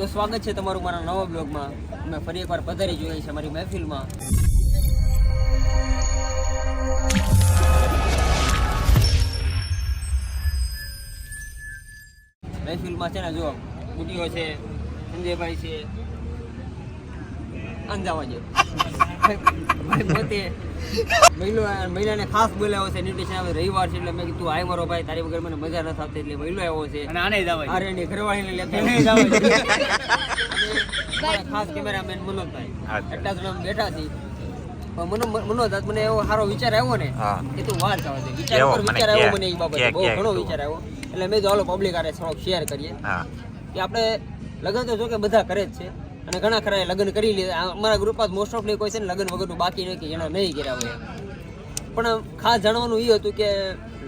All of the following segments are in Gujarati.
તો સ્વાગત છે તમારું મારા નવા બ્લોગમાં. અમે ફરી એકવાર પધારી જોઈએ છે મારી મહેફિલમાં. મહેફિલમાં છે ને જો ગુડીઓ છે, સંજયભાઈ છે, અંજાવા ભાઈ પોતે મહિલા મહિલાને ખાસ બોલાવ્યો છે. ઇન્વિટેશન આવે. રવિવાર છે એટલે મેં કીધું આય મારો ભાઈ. તારી વગર મને મજા નથી આવતી. એટલે મહિલો આવ્યો છે. અને આને જવાય. અરે ઘરવાળીને લેતા એને જવાય. અમારા ખાસ કેમેરામેન મનોજભાઈ. એટલા અમે બેઠા છીએ પણ મનો મનોજ મને એવો સારો વિચાર આવ્યો ને એ કે તું વાત જવા દે. વિચાર પર ઉપર વિચાર આવ્યો મને એ બાબતે. બહુ ઘણો વિચાર આવ્યો. એટલે મેં જો હાલો પબ્લિક આરે થોડોક શેર કરીએ. કે આપણે લગન તો જો કે બધા કરે જ છે. અને ઘણા ખરા લગ્ન કરી લીધા. અમારા ગ્રુપમાં મોસ્ટ ઓફલી કોઈ છે ને લગ્ન વગરનું બાકી નહીં કે એના નહીં કર્યા હોય પણ ખાસ જાણવાનું એ હતું કે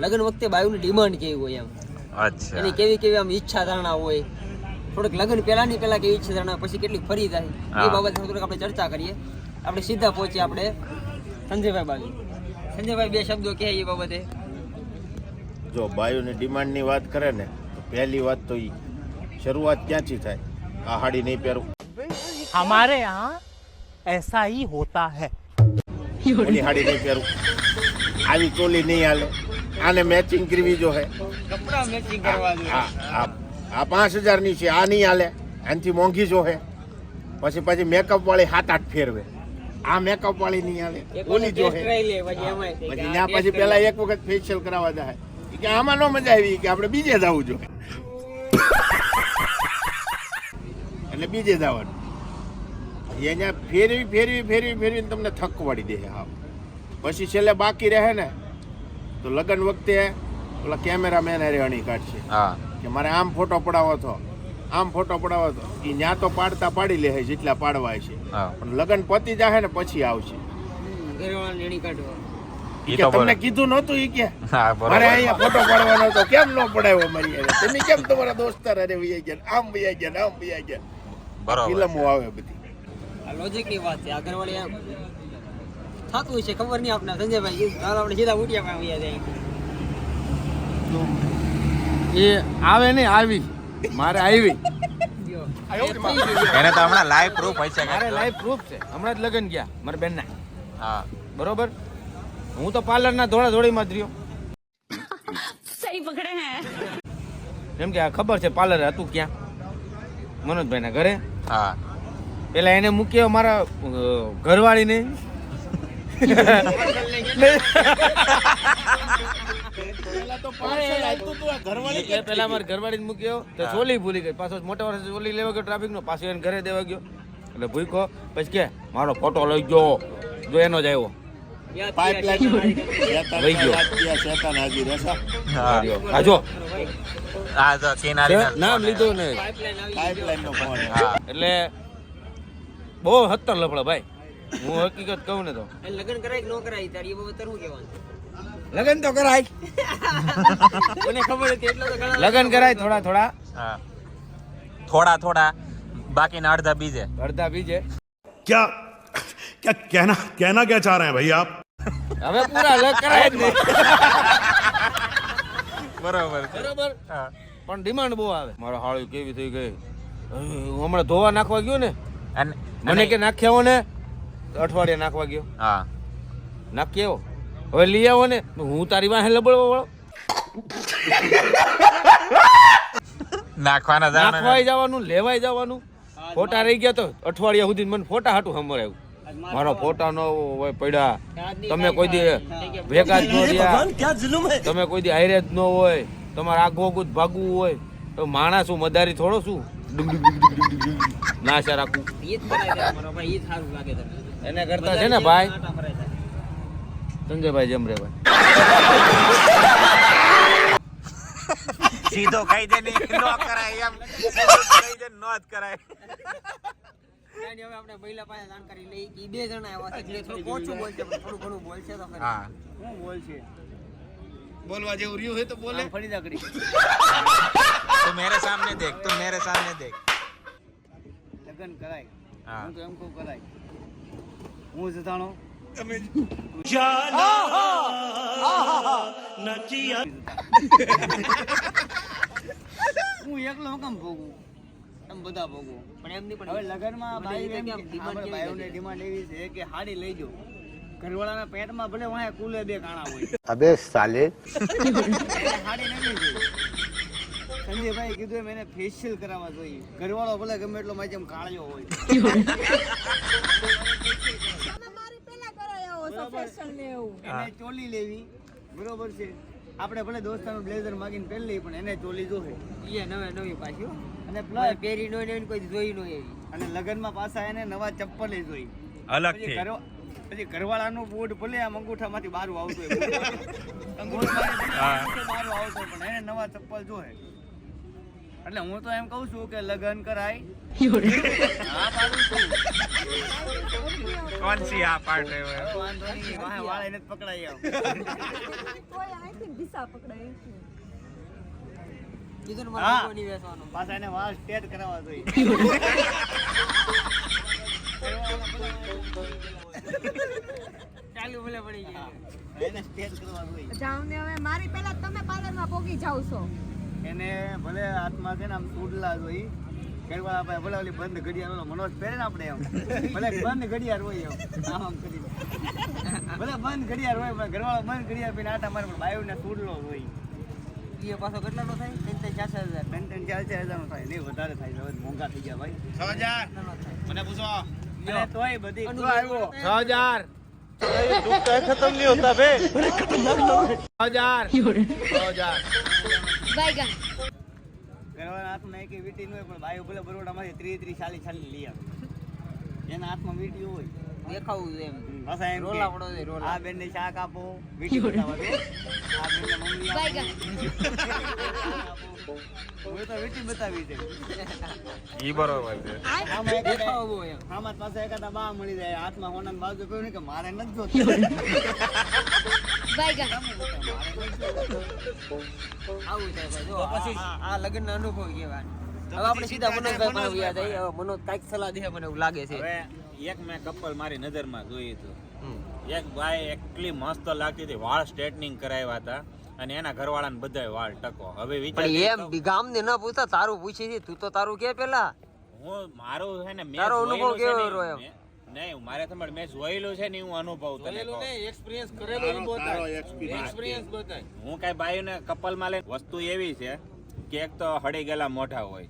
લગ્ન વખતે બાયુની ડિમાન્ડ કેવી હોય એમ. અચ્છા. એની કેવી કેવી આમ ઈચ્છા ધારણા હોય. થોડુંક લગ્ન પહેલાની પહેલા કેવી ઈચ્છા ધારણા પછી કેટલી ફરી જાય એ બાબતે થોડીક આપણે ચર્ચા કરીએ. આપણે સીધા પહોંચીએ આપણે સંજયભાઈ બાજુ. સંજયભાઈ બે શબ્દો કહે એ બાબતે. જો બાયુની ડિમાન્ડની વાત કરે ને પહેલી વાત તો એ શરૂઆત ક્યાંથી થાય? આ હાડી નહીં પહેરું. हमारे यहाँ ऐसा ही होता है ઓલી હાડી નહીં પહેરું આવી ચોલી નહીં હાલે આને મેચિંગ કરવી જો હે કપડા મેચિંગ કરવા આ આ આ પાંચ હજારની છે આ નહીં હાલે આનાથી મોંઘી જો હે પછી પછી મેકઅપ વાળી સાત આઠ ફેરવે આ મેકઅપ વાળી નહીં હાલે ઓલી જો હે પછી ત્યાં પછી પેલા એક વખત ફેશિયલ કરાવવા જાય ઈ કે આમાં નો મજા આવી કે આપણે બીજે જવું જોઈએ એટલે બીજે જવાનું એ અહીંયા ફેરવી ફેરવી ફેરવી ફેરવીને તમને થકવાડી દે હા પછી છેલ્લે બાકી રહે ને તો લગ્ન વખતે ઓલા કેમેરામેન અરે અણી કાઢશે. કે મારે આમ ફોટો પડાવો તો આમ ફોટો પડાવો તો એ ન્યા તો પાડતા પાડી લે છે જેટલા પાડવા છે. પણ લગ્ન પતી જાહે ને પછી આવશે. એની તો તમને કીધું નહોતું એ કે? મારે અહીંયા ફોટો પાડવાનો હતો કેમ ન પડાવ્યો મારી? તમે કેમ તમારા દોસ્તાર અરે વૈયા ગયા આમ વૈયા ગયા આમ વૈયા ગયા બરોબર ફિલ્મો આવે બધી. લોજિકની વાત છે. આગળ વળી થતું છે ખબર નહીં આપણે સંજયભાઈ આપણે સીધા ઉઠ્યા આવ્યા જાય એ આવે નહીં આવી. મારે આવી. એને તો હમણાં લાઈફ પ્રૂફ હોય છે મારે લાઈવ પ્રૂફ છે. હમણાં જ લગ્ન ગયા મારા બેનના. હા. બરોબર? હું તો પાર્લરના ધોળા ધોળીમાં જ રહ્યો. સહી પકડે હે. જેમ કે ખબર છે પાર્લર હતું ક્યાં? મનોજભાઈના ઘરે. હા. પેલા એને મૂક્યો મારા અ, ઘરવાળીને. એટલે પેલા મારા ઘરવાળીને મૂક્યો. તો ચોલી ભૂલી ગઈ. પાછો મોટા વર્ષે ચોલી લેવા ગયો ટ્રાફિક નો. પાછો એને ઘરે દેવા ગયો. એટલે ભૂખો પછી કે મારો ફોટો લઈ ગયો. જો એનો જ આવ્યો. યાદ પાઇપલાઇન વહી ગયો. શેતાન હાજી રહેશે હા આ જો. હા તો કિનારી નામ લીધું ને. પાઇપલાઇન આવી ફોન એટલે બહુ હત્તર લફડા ભાઈ હું હકીકત કહું ને તો એ લગ્ન કરાય કે ન કરાય તારી એ બાબત તારું શું કહેવાનું લગન તો કરાય મને ખબર હતી એટલો તો ઘણા લગન કરાય થોડા થોડા હા થોડા થોડા બાકીના અડધા બીજે અડધા બીજે क्या क्या कहना कहना क्या चाह रहे हैं भाई आप હવે પૂરા લગ કરાય જ નહીં બરોબર છે. બરોબર હા પણ ડિમાન્ડ બહુ આવે મારો હાળી કેવી થઈ ગઈ હું હમણાં ધોવા નાખવા ગયો ને અને મને કે નાખ્યા હો ને અઠવાડિયે નાખવા ગયો. હા. નાખી આવો. હવે લઈ આવો ને. હું તારી વાહે લબડવા વાળો. નાખવાના નાખવાય જવાનું લેવાય જવાનું. ફોટા રહી ગયા તો અઠવાડિયા સુધી મને ફોટા હાટું સંભળાયું. મારો ફોટા નો હોય પડ્યા. તમે કોઈ દી ભેગા જ ન રહ્યા. તમે કોઈ દી હારે જ ન હોય. તમારે આગો આગું જ ભાગવું હોય. તો માણસ હું મદારી થોડો શું ના સારું લાગે તમને. એના કરતા છે ને ભાઈ. સંજયભાઈ જમરે ભાઈ સીધો કહી દે ને નો કરાય એમ. કહી દે નો જ કરાય. હવે આપણે મહિલા પાસે જાણકારી લઈ. ઈ બે જણા આવ્યા છે થોડું ઓછું બોલશે થોડું ઘણું બોલશે તો હા. હું બોલશે? બોલવા જેવું રહ્યું હોય તો બોલે. ફરી દાકડી તું મેરે સામને દેખ તું મેરે સામને દેખ. લગન કરાય. હા. હું તો એમ કહું કરાય. હું જતાણો હું એકલો હું કેમ ભોગું એમ બધા ભોગું પણ એમની પણ હવે લગનમાં ભાઈ? ડિમાન્ડ એવી છે કે હાડી લઈ જાઓ. ઘરવાળાના પેટમાં ભલે વાય કુલે બે કાણા હોય. અબે સાલે. હાડી નથી સંજયભાઈ કીધું એમ એને ફેશિયલ કરાવવા જોઈએ. ઘરવાળો ભલે ગમે એટલો મારી જેમ કાળિયો હોય. એને ચોલી લેવી. બરોબર છે. આપણે ભલે દોસ્તાનું બ્લેઝર માગીને પહેરી પણ એને ચોલી જોહે. એ નવે નવી પાછી અને પ્લસ પહેરી નો કોઈ જોઈ નો એવી. અને લગ્નમાં પાછા એને નવા ચપ્પલ જોઈ. અલગ પછી ઘરવાળાનું બૂટ ભલે આમ અંગૂઠામાંથી બારું આવતું બારું આવતું પણ એને નવા ચપ્પલ જોહે. એટલે હું તો એમ કહું છું કે લગ્ન કરાય. હા પાડું છું. કોણ સી આ પાર્ટ હવે વાંધો નહીં વાહે વાળા એને પકડાઈ આવ. મારે બેસવાનું. પાછા એને વાળ સ્ટેટ કરાવવા જોઈએ. ચાલુ ભલે પડી ગયા. એને સ્ટેટ કરવા જોઈએ જાઉં ને હવે મારી પહેલા તમે પાર્લરમાં પોગી જાવ છો. એને ભલે હાથમાં છે ને આમ સુડલા જોઈ ઘરવાળા પાસે ભલે ઓલી બંધ ઘડિયાળ ઓલો મનોજ પહેરે ને આપણે એમ. ભલે બંધ ઘડિયાળ હોય એમ. આમ આમ કરીને. ભલે બંધ ઘડિયાળ હોય પણ ઘરવાળો બંધ ઘડિયાળ પીને આટા મારે પણ બાયુને સુડલો હોય. એ પાછો કેટલાનો થાય? ત્રણ ત્રણ ચાર ચાર હજાર. ત્રણ ત્રણ ચાર ચાર હજારનો થાય. નહીં વધારે થાય. મોંઘા થઈ ગયા ભાઈ. છ હજાર. મને પૂછો. હાથમાં એક વીટી પણ ભાઈ ભલે બરોડા માંથી ત્રીસ ત્રીસ ચાલીસ ચાલીસ લઈ આવે. એના હાથમાં વીટી હોય. કહ્યું કે મારે ન આવું છે જો પછી આ લગ્ન અનુભવ કેવા આપણે સીધા મનોજ ભાઈ પાસે મનોજ કાંઈક સલાહ દે મને એવું લાગે છે. એક મેં કપલ મારી નજરમાં જોયું હતું. એક ભાઈ એટલી મસ્ત લાગતી હતી વાળ સ્ટ્રેટનિંગ કરાવ્યા હતા અને એના ઘરવાળાને બધાય વાળ ટકો. હવે વિચાર એમ તો ગામ ને ન પૂછતા તારું પૂછી છે તું તો તારું કે પેલા? હું મારું છે ને મેં તારો અનુભવ કેવો રહ્યો એમ? નહીં મારે તમારે મેં જોયેલું છે ને હું અનુભવ તને કહું. એક્સપિરિયન્સ કરેલો એક્સપિરિયન્સ બતાય. હું કઈ બાયુને કપલમાં લઈને વસ્તુ એવી છે કે એક તો હળી ગયેલા મોઢા હોય.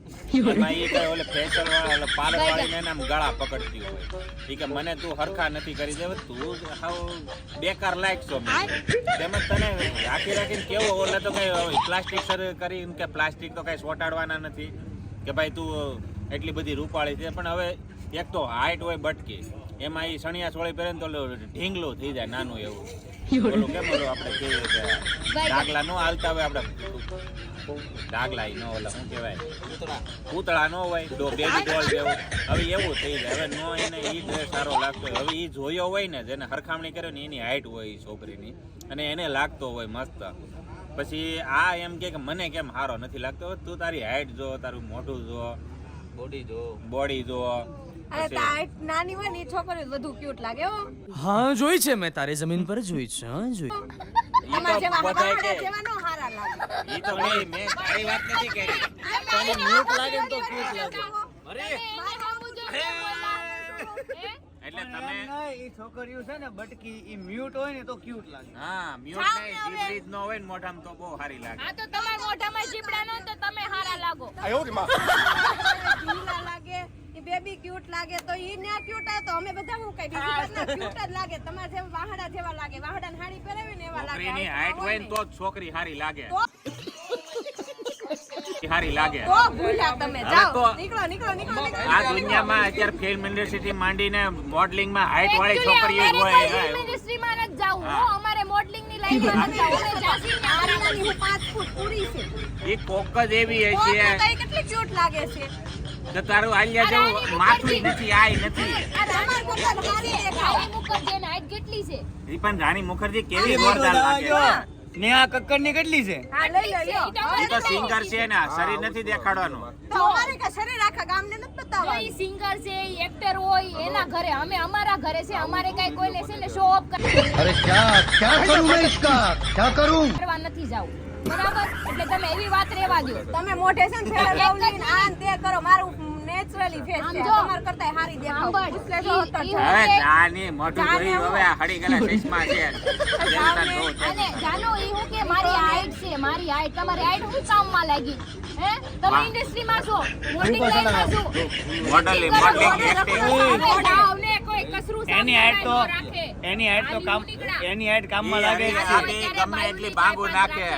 એમાં એ કઈ ઓલે ફેશિયલ વાળા ઓલે પાર્લર વાળીને એને ગળા પકડતી હોય. ઠીક કે મને તું હરખા નથી કરી દેવ તું હાવ બેકાર લાયક છો તેમજ તને રાખી રાખીને કેવો ઓલે તો કઈ પ્લાસ્ટિક સર કરીને કે પ્લાસ્ટિક તો કઈ સોટાડવાના નથી. કે ભાઈ તું એટલી બધી રૂપાળી છે પણ હવે એક તો હાઈટ હોય બટકી. એમાં એ સણિયા સોળી પહેરે ને તો ઢીંગલું થઈ જાય નાનું એવું. કેમ આપણે કે ડાગલા નો હાલતા હોય આપણે ડાગલા નો ઓલા શું કહેવાય? પૂતળા. નો હોય તો બેબી ડોલ જેવું હવે એવું થઈ જાય. હવે નો એને એ ડ્રેસ સારો લાગતો હોય. હવે એ જોયો હોય ને જેને સરખામણી કરે ને એની હાઈટ હોય છોકરીની. અને એને લાગતો હોય મસ્ત. પછી આ એમ કે કે મને કેમ સારો નથી લાગતો? તું તારી હાઈટ જો તારું મોઢું જો. બોડી જો. બોડી જો. અરે નાની હોય ને એ છોકરીઓ વધુ ક્યુટ લાગે હો. હા જોઈ છે મેં તારી જમીન પર જોઈ છે હા જોઈ ઈ અમાર જેવા હવાડા જેવા નો હારા લાગે. ઈ તો નહીં મેં તારી વાત નથી કરી. તને મ્યુટ લાગે તો ક્યુટ લાગે. અરે. એટલે તમે એ છોકરીઓ છે ને બટકી ઈ મ્યુટ હોય ને તો ક્યુટ લાગે. હા મ્યુટ નહીં નો હોય ને મોઢામાં તો બહુ સારી લાગે. આ તો તમારા મોઢામાં જીબડા નો તો તમે હારા લાગો. ઢીલા લાગે. બેબી ક્યુટ લાગે તો ઈ ના ક્યુટ આવે તો અમે બધા હું કઈ બીજી બધાના ક્યુટ જ લાગે. તમાર જેમ વાહડા જેવા લાગે. વાહડા હાડી પહેરાવી ને એવા લાગે. છોકરીની હાઈટ હોય ને તો છોકરી હારી લાગે. હારી લાગે. તો ભૂલ્યા તમે. જાઓ. નીકળો નીકળો નીકળો આ દુનિયામાં અત્યારે ફિલ્મ ઇન્ડસ્ટ્રી માંડીને મોડલિંગમાં હાઈટ વાળી છોકરી છોકરીઓ હોય. ફિલ્મ ઇન્ડસ્ટ્રી માં જ જાવું. હો. અમારે modeling ની લાઈનમાં જાવું. અમે જાસી ને નાની પાંચ ફૂટ પૂરી છે. એ કોક જ એવી છે કેટલી ક્યુટ લાગે છે. તારું આલિયા જેવું માથું નથી આય નથી. એ પણ રાણી મુખર્જી કેવી જોરદાર લાગે. ને કક્કરની કેટલી છે? સિંગર છે ને શરીર નથી દેખાડવાનું. તમારે કે શરીર આખા ગામને નથી બતાવવાનું? સિંગર છે એક્ટર હોય એના ઘરે. અમે અમારા ઘરે છે અમારે કઈ કોઈને છે ને શો ઓફ અરે કરવા નથી જાવું. બરાબર? એટલે તમે એવી વાત રહેવા દો તમે મોઢે છે ને ફેર લવલી ને આ તે કરો. મારું નેચરલી ફેસ છે. તમાર કરતા હારી દેખાવ. પૂછલે તો હવે જાની મોઢું જોઈ હવે હડી ગલા ચશ્મા છે. અને જાનો ઈ હું કે મારી હાઈટ છે મારી હાઈટ તમારી હાઈટ હું કામમાં લાગી? હે? તમે છો. મોડલિંગ છો. મોડલિંગ મોડલિંગ એક્ટિંગ એની હાઈટ તો એની હાઈટ તો કામ એની કામમાં લાગે ગમે એટલી ભાંગું નાખે.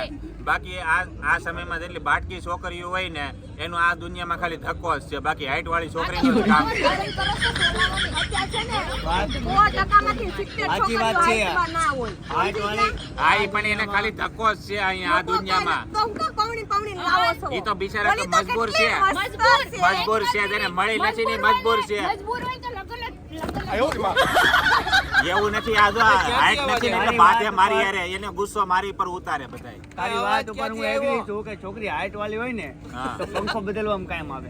બાકી આ આ સમયમાં જેટલી બાટકી છોકરીઓ હોય ને એનું આ દુનિયામાં ખાલી ધક્કો જ છે. બાકી હાઈટ વાળી છોકરીનું હાઈ કામ સાચી વાત છે. હા પણ એને ખાલી ધક્કો જ છે અહીંયા આ દુનિયામાં. ઈ તો બિચારા તો મજબૂર છે. છે. મજબૂર છે જેને મળી નથી ને મજબૂર છે. એવું નથી આ જો હાઈટ નથી ને એટલે બાધે મારી યારે એને ગુસ્સો મારી પર ઉતારે બધાય. તારી વાત ઉપર હું એગ્રી છું કે છોકરી હાઈટ વાળી હોય ને તો પંખો બદલવામાં કાયમ આવે.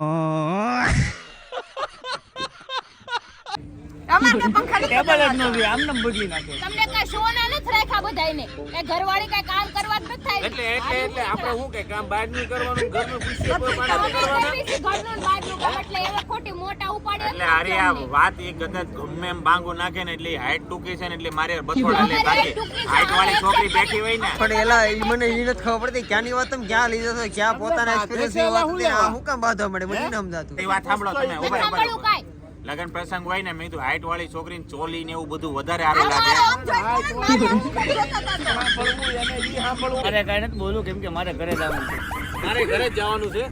અમારે તો ટેબલ જ ન આમને બદલી નાખે. તમને કઈ શોના નથી રાખ્યા બધાયને? એ ઘરવાળી કઈ કામ કરવા જ નથી એટલે એટલે એટલે આપણે શું કે કામ બહાર કરવાનું ઘરનું પૂછીએ કોઈ તમે પાણી કરવાના? કરવી છે ઘરનું બહારનું કામ એટલે એવા ખોટી મોટા ઉપાડે એટલે હારી આ વાત એ કદાચ ગમે એમ બાંગો નાખે ને એટલે હાઈટ ટૂંકી છે ને એટલે મારે બથોડા લે બાકી હાઈટ વાળી છોકરી બેઠી હોય ને. પણ એલા ઈ મને એ નથી ખબર પડતી ક્યાંની વાત તમે ક્યાં લીધો છો ક્યાં પોતાના એક્સપિરિયન્સની વાત હું કામ બાંધવા મળે મને નહીં સમજાતું. એ વાત સાંભળો તમે ઊભા ઊભા રહો, રહો. લગન પ્રસંગ હોય ને મેં કીધું હાઈટ વાળી છોકરીને ચોલી ને એવું બધું વધારે સારું લાગે. અરે કઈ નથી બોલું કેમ કે મારે ઘરે જવાનું છે. મારે ઘરે જ જવાનું છે.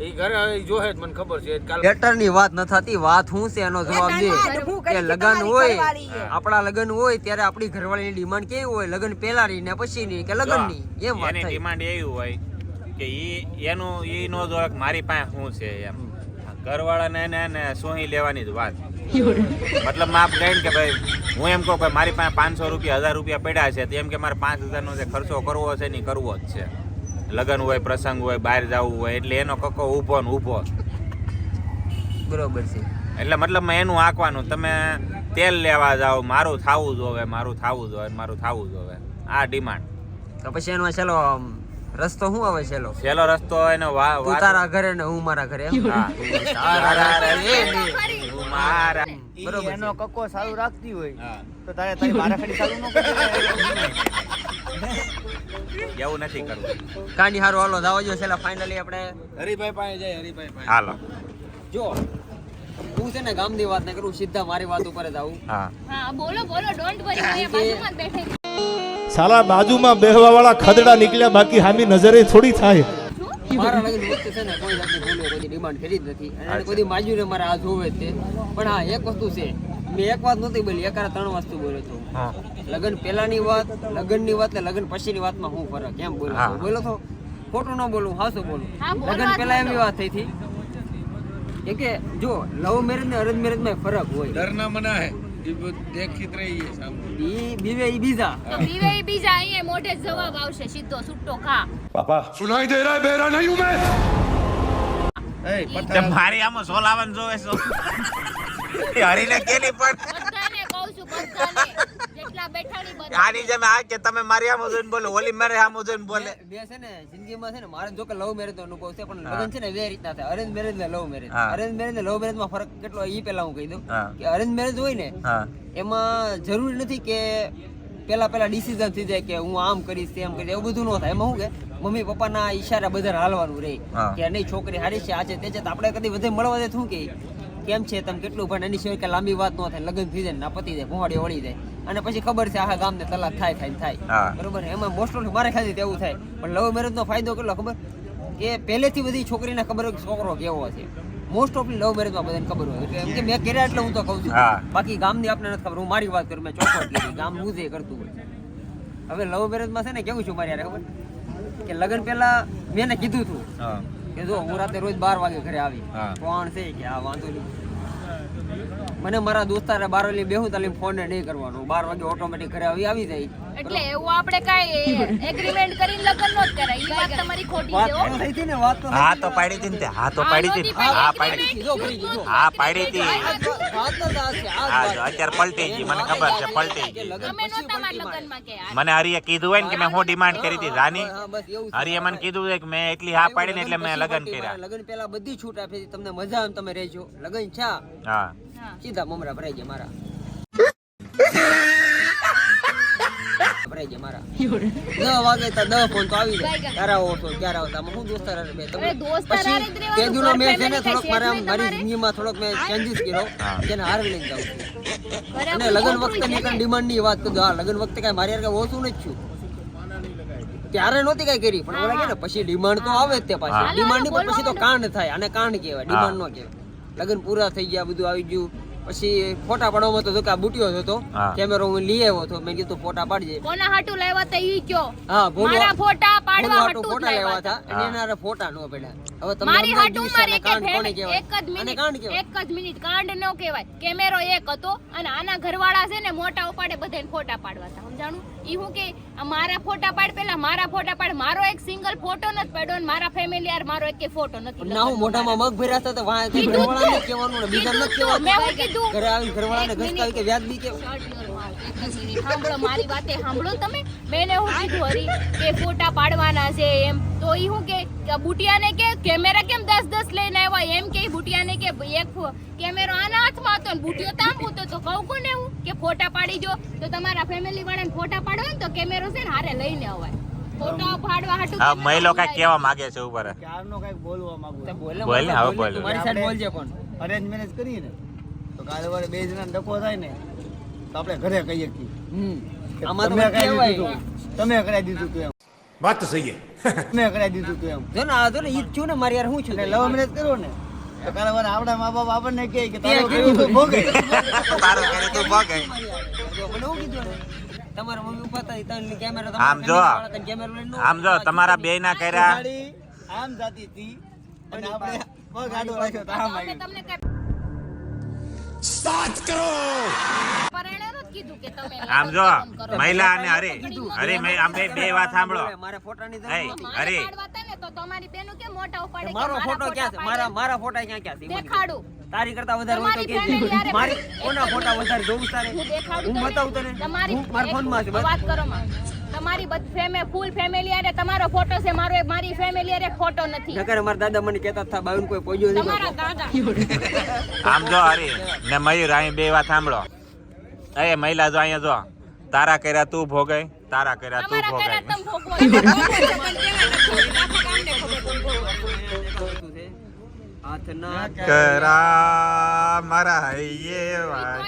એ ઘરે જ મને ખબર છે. લેટરની વાત ન થતી વાત શું છે એનો જવાબ દે. હું કે લગન હોય આપણા લગન હોય ત્યારે આપણી ઘરવાળીની ડિમાન્ડ કેવી હોય? લગન પહેલાની ને પછીની કે લગનની? એમ વાત એની ડિમાન્ડ એવી હોય કે ઈ એનું ઈ નો જો કે મારી પાસે શું છે એમ. ઘરવાળાને એને એને સોહી લેવાની જ વાત. મતલબ માફ ગઈ કે ભાઈ હું એમ કહું કે મારી પાસે પાંચસો રૂપિયા હજાર રૂપિયા પડ્યા છે તો એમ કે મારે પાંચ હજારનો જે ખર્ચો કરવો છે ને કરવો જ છે. લગ્ન હોય પ્રસંગ હોય બહાર જવું હોય એટલે એનો કક્કો ઊભો ને ઊભો. બરોબર છે. એટલે મતલબ એનું આંકવાનું તમે તેલ લેવા જાઓ મારું થાવું જોવે મારું થાવું જોવે મારું થાવું જોવે આ ડિમાન્ડ. તો પછી એનો ચાલો રસ્તો શું આવે છેલ્લો? છેલ્લો રસ્તો હોય વા તું તારા ઘરે ને હું મારા ઘરે ને, બરોબર એનો કક્કો સારું રાખતી હોય. તો તારે તારી મારાખડી સારું ન કરે એવું નથી કરવું. કાંડી હારું હાલો જાવ જો છેલ્લા ફાઇનલી આપણે. હરીભાઈ પાસે જાય હરીભાઈ પાસે. હાલો. જો હું છે ને ગામની વાત ને કરું સીધા મારી વાત ઉપર જ આવું. હા. હા બોલો બોલો ડોન્ટ વરી બાજુમાં જ બેઠી સાલા બાજુમાં બેહવા વાળા ખદડા નીકળ્યા બાકી હામી નજરે થોડી થાય. મારા લગ્ન વખતે છે ને કોઈ જાતની ભૂલો કોઈ ડિમાન્ડ કરી જ નથી. અને કોઈ માજ્યું ને મારે આ જોવે તે પણ હા એક વસ્તુ છે. મેં એક વાત નહોતી બોલી એક ત્રણ વસ્તુ બોલ્યો છું હા. લગ્ન પહેલાની વાત લગ્નની વાત ને લગ્ન પછીની વાતમાં હું ફરક કેમ બોલો છું બોલો તો ખોટું ન બોલું હાસું બોલું લગ્ન પહેલા એવી વાત થઈ હતી. કે જો લવ મેરેજ ને અરેન્જ મેરેજમાં ફરક હોય. ડરના મના હે. એ બધું દેખીત રહીએ સામે. બીવે ઈ બીજા. તો બીવે ઈ બીજા અહીંયા મોઢે જવાબ આવશે સીધો છૂટો ખા. સુનાઈ દે રહા બેરા નહીં હું મેં તે મારી આમાં સોલાવન જોવે છો. હરીને કેલી પણ બધાને કહું છું બધાને જેટલા બેઠાની બધા આની જેમ આ કે તમે મારી આમ જોઈને બોલો ઓલી મારે આમ જોઈને બોલે. બે છે ને જિંદગીમાં છે ને મારે જો કે લવ મેરેજ નો અનુભવ છે પણ લગ્ન છે ને બે રીતના થાય. અરેન્જ મેરેજ ને લવ મેરેજ હા. અરેન્જ મેરેજ ને લવ મેરેજમાં ફરક કેટલો ઈ પેલા હું કહી દઉં. કે અરેન્જ મેરેજ હોય ને એમાં જરૂરી નથી કે પેલા પેલા ડિસિઝન થઈ જાય કે હું આમ કરીશ તેમ કરીશ એવું બધું ન થાય. એમાં શું કે મમ્મી પપ્પાના ઈશારા બધા હાલવાનું રહે. કે નહીં છોકરી હારી છે આ છે તે છે. તો આપણે કદી વધે મળવા દે શું કે? કેમ છે તમે કેટલું? પણ એની સિવાય કે લાંબી વાત ન થાય. લગ્ન થઈ જાય ના પતી જાય ભોવાડી વળી જાય. અને પછી ખબર છે આખા ગામને તલાક થાય થાય થાય. બરોબર? ને? એમાં મોસ્ટ ઓફ મારે ખાલી તેવું થાય. પણ લવ મેરેજ નો ફાયદો કેટલો ખબર? કે પહેલેથી બધી છોકરીને ખબર હોય કે છોકરો કેવો છે. મોસ્ટ ઓફ લવ મેરેજમાં બધાને ખબર હોય. એટલે એમ કે મેં કર્યા એટલે હું તો કહું છું. બાકી બાકી ગામની આપને નથી ખબર. હું મારી વાત કરું મેં ચોખ્ખો ગામ હું જે કરતું હોય. હવે લવ મેરેજમાં છે ને કેવું છું મારી યાર ખબર? કે લગ્ન પહેલા મેં એને કીધું હતું કે જો હું રાતે રોજ બાર વાગે ઘરે આવી. કોણ છે કે? આ વાંધો નહીં. મને મારા દોસ્તારે બાર વાગે બેહું તાલીમ ફોન નહીં કરવાનો. બાર વાગે ઓટોમેટિક ઘરે આવી આવી જાય. એટલે એવું આપણે કાઈ એગ્રીમેન્ટ કરીને લગ્ન નો જ કરાય. ઈ વાત તમારી ખોટી છે વાત થઈ હતી ને વાત તો હા તો પાડી હતી ને હા તો પાડી હતી. હા પાડી જો. હા પાડી હતી. વાત તો આ છે, આ હા જો અત્યારે પલટી ગઈ મને ખબર છે પલટી ગઈ. અમે પછી નહોતા લગ્નમાં કે મને હરીએ કીધું હોય ને કે મેં હું ડિમાન્ડ કરી હતી રાની? હા, બસ એવું છે. હરિએ મને કીધું છે કે મેં એટલી હા પાડી ને એટલે મેં લગ્ન કર્યા. લગ્ન પહેલા બધી છૂટ આપી તમને મજા આવે તમે રહેજો. લગ્ન છા હા. હા. સીધા મમરા ભરાઈ ગયા મારા. ગયા મારા દસ વાગે તો દસ ફોન તો આવી જાય. ક્યારે આવો છો ક્યારે આવતા? હું દોસ્તાર હારે બે તમે પછી દોસ્તાર હારે જ મેં છે ને થોડોક મારા મારી જિંદગીમાં થોડોક મેં ચેન્જીસ કર્યો હા. જેને હારે લઈને જાઉં અને લગ્ન વખતે ની કઈ ડિમાન્ડની? વાત કીધું હા લગ્ન વખતે કઈ મારી યાર કઈ ઓછું નથી છું ત્યારે નહોતી કઈ કરી પણ ઓલા કે ને પછી ડિમાન્ડ તો આવે જ તે પાછી. ડિમાન્ડની પણ પછી તો કાંડ થાય અને કાંડ કહેવાય ડિમાન્ડ નો કહેવાય. લગ્ન પૂરા થઈ ગયા બધું આવી ગયું. પછી ફોટા પાડવામાં તો જો કે આ બુટીઓ જ હતો. કેમેરો હું લઈ આવ્યો હતો. મેં કીધું ફોટા પાડજે. કોના હાટુ લાવ્યા તા ઈ કયો? હા મારા ફોટા પાડવા હાટુ ફોટા લેવા લાવ્યા હતા અને એના ફોટા નો પડ્યા. હવે તમે મારી હાટુ મારી એક જ મિનિટ એક જ મિનિટ કાંડ નો કહેવાય. કેમેરો એક હતો અને આના ઘરવાળા છે ને મોટા ઉપાડે બધાને ફોટા પાડવા હતા. સમજાણું એ હું કે મારા ફોટા પાડ પેલા મારા ફોટા પાડ મારો એક સિંગલ ફોટો નથી પડ્યો અને મારા ફેમિલી યાર મારો એક ફોટો નથી ના હું મોઢામાં મગ ભર્યા હતા તો વાંહે કે ઘરવાળાને કહેવાનું ને બીજા નથી કીધું, મેં હું કીધું ઘરે આવી ઘરવાળાને ઘસકાવી કે વ્યાજબી કે સાંભળો મારી વાતે સાંભળો તમે મેં એને હું કીધું હરી કે ફોટા પાડવાના છે એમ તો ઈ હું કે બુટિયાને કે કેમેરા કેમ દસ દસ લઈને આવ્યા? એમ કે બુટિયાને કે એક કેમેરો આના હાથમાં હતો ને બુટિયો તામ હતો તો કહું કોને હું કે ફોટા પાડી જો. તો તમારા ફેમિલી વાળાને ફોટા પાડવા ને તો કેમેરો છે ને હારે લઈને અવાય ફોટા પાડવા હાટુ હા મહિલો કઈ કહેવા માંગે છે ઉપર. ક્યારનો કંઈક બોલવા માંગુ છું. બોલ ને, હવે બોલ. મારી સાઈડ બોલજે પણ અરેન્જ મેનેજ કરીએ ને તો કાલે વારે બે જણા ડકો થાય ને તો આપણે ઘરે કહીએ કે હમ. તમે કરાવી દીધું. તમે કરાવી દીધું તું વાત તો સહી મેં કરાવી દીધું તું એમ. જો ને આ તો ને છું ને મારી યાર હું છું ને લવ મેરેજ કરો ને? તો કાલે વાર આવડા મા બાપ આપણને કહે કે તારો કર્યું તો ભોગે. તારો કરે તો ભોગે. મને હું કીધું ને પરણે આમ જો મહિલા અને હરે. હરે આમ બે બે વાત સાંભળો. મારે ફોટાની જરૂર તો તમારી બેનો કેમ મોટા ઉપાડે મારો ફોટો ક્યાં છે? મારા મારા ફોટા ક્યાં ક્યાં છે. દેખાડું. તારી કરતા વધારે હોય તો કે મારી કોના ફોટા વધારે જોવું તારે? હું દેખાડું હું તમને? બતાવું તને? તમારી મારા ફોનમાં છે વાત કરો માં. તમારી બધી ફેમે ફૂલ ફેમિલી અરે તમારો ફોટો છે મારો એક મારી ફેમિલી અરે ફોટો નથી. નકર મારા દાદા મને કહેતા હતા બાવીન કોઈ પોજ્યો નહીં. તમારા દાદા. આમ જો હરે ને મયુર અહીં બે વાત સાંભળો. એ મહિલા જો અહીંયા જો. તારા કર્યા તું ભોગાય. તારા કર્યા તું ભોગાય. હાથના કરા મારા હૈયે વાત.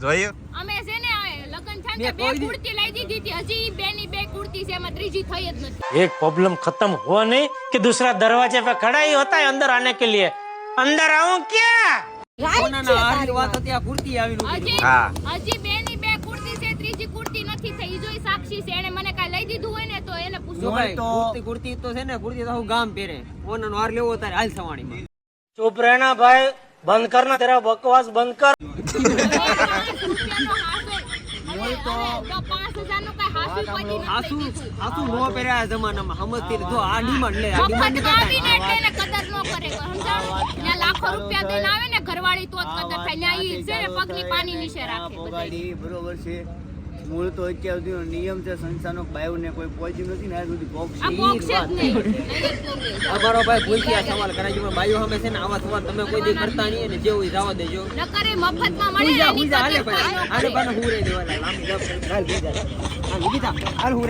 જોયું? લગ્ન છે ને મેં બે કોઈ દી- કુર્તી લઈ દીધી હતી હજી બે ની બે કુર્તી છે એમાં ત્રીજી થઈ જ નથી एक प्रॉब्लम खत्म हुआ नहीं कि दूसरा दरवाजे पे खड़ा ही होता है अंदर आने के लिए अंदर आऊं क्या કોનાના હારની વાત હતી આ કુર્તી આવીને ઊભી હજી હા. હજી બે ની બે કુર્તી છે ત્રીજી કુર્તી નથી થઈ ઈ જોઈ સાક્ષી છે એને મને કાંઈ લઈ દીધું હોય ને તો એને જો પૂછો ભાઈ તો- કુર્તી કુર્તી તો છે ને કુર્તી તો હું ગામ પહેરે ઓનાનો હાર લેવો તારે હાલ સવાણીમાં चुप रहना भाई बंद करना तेरा बकवास बंद कर હાસુ હાસુ નો જમાનામાં. સમજતી જો આ ડિમાન્ડ લે આ ડિમાન્ડ એટલે કદર ન કરે. સમજાણું? લાખો રૂપિયા દઈને આવે ને ઘરવાળી તો જ કદર થાય. ત્યાં ઈ છે ને પગની પાની નીચે રાખે બરોબર છે. મૂળ તો અત્યાર સુધીનો નિયમ છે સંસ્થાનો બાયુને કોઈ પહોંચ્યું નથી ને સુધી બોક્સ. અમારો ભાઈ ભૂલથી આ સવાલ કરાય છે બાઈઓ સામે છે ને આવા સવાલ તમે કોઈ દી કરતા નહીં ને જેવું જવા દેજો. નકર મફતમાં મળે હાલે ભાઈ. હાલે ભાઈ હું લાંબી હાલ હાલ હું